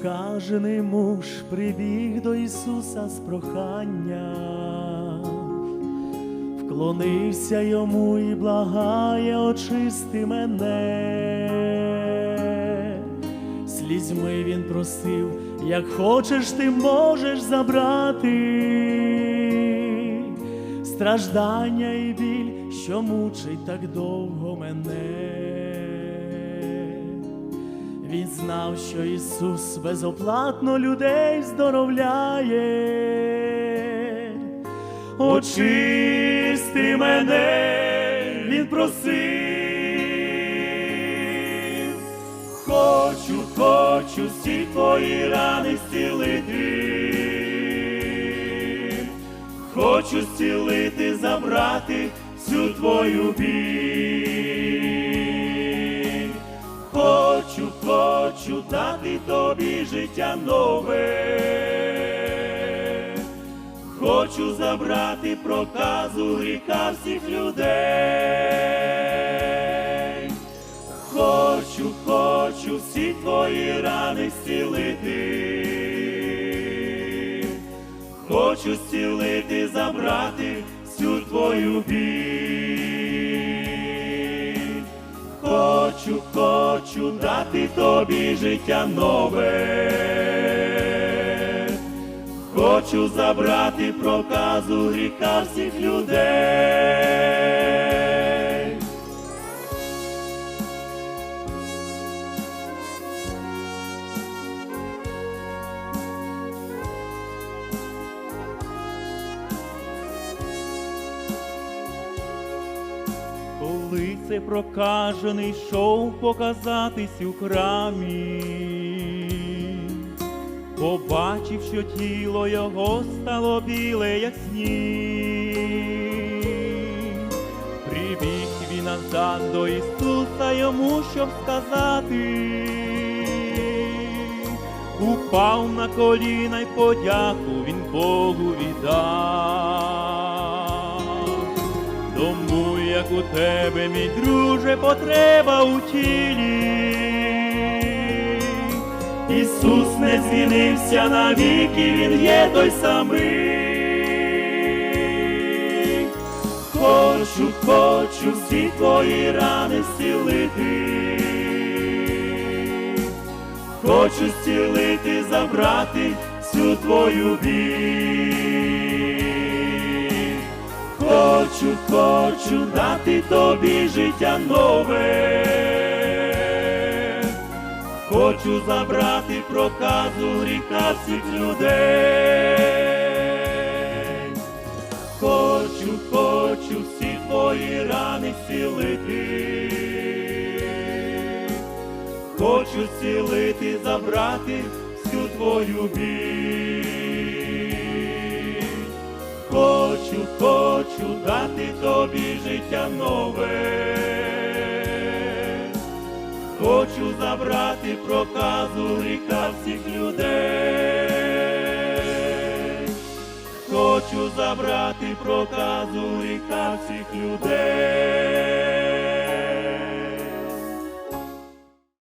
Прокажений муж прибіг до Ісуса з прохання, вклонився йому і благає, очисти мене. Слізьми він просив, як хочеш, ти можеш забрати страждання і біль, що мучить так довго мене. Він знав, що Ісус безоплатно людей здоровляє. Очисти мене, він просив. Хочу, хочу всі твої рани зцілити. Хочу зцілити, забрати всю твою біль. Дати тобі життя нове. Хочу забрати проказу гріха всіх людей. Хочу, хочу всі твої рани зцілити. Хочу зцілити, забрати всю твою біль. Хочу, хочу дати тобі життя нове. Хочу забрати проказу гріха всіх людей. Коли це прокажений йшов показатись у храмі, побачив, що тіло його стало біле, як сніг. Прибіг він назад до Ісуса йому, щоб сказати, упав на коліна й подяку він Богу віддав. Тому як у тебе, мій друже, потреба у тілі. Ісус не змінився навіки, Він є той самий. Хочу, хочу всі твої рани зцілити. Хочу зцілити, забрати всю твою біль. Хочу, хочу дати тобі життя нове. Хочу забрати проказу гріха всіх людей. Хочу, хочу всі твої рани зцілити. Хочу зцілити, забрати всю твою біль. Хочу, хочу дати тобі життя нове. Хочу забрати проказу гріха всіх людей. Хочу забрати проказу гріха всіх людей.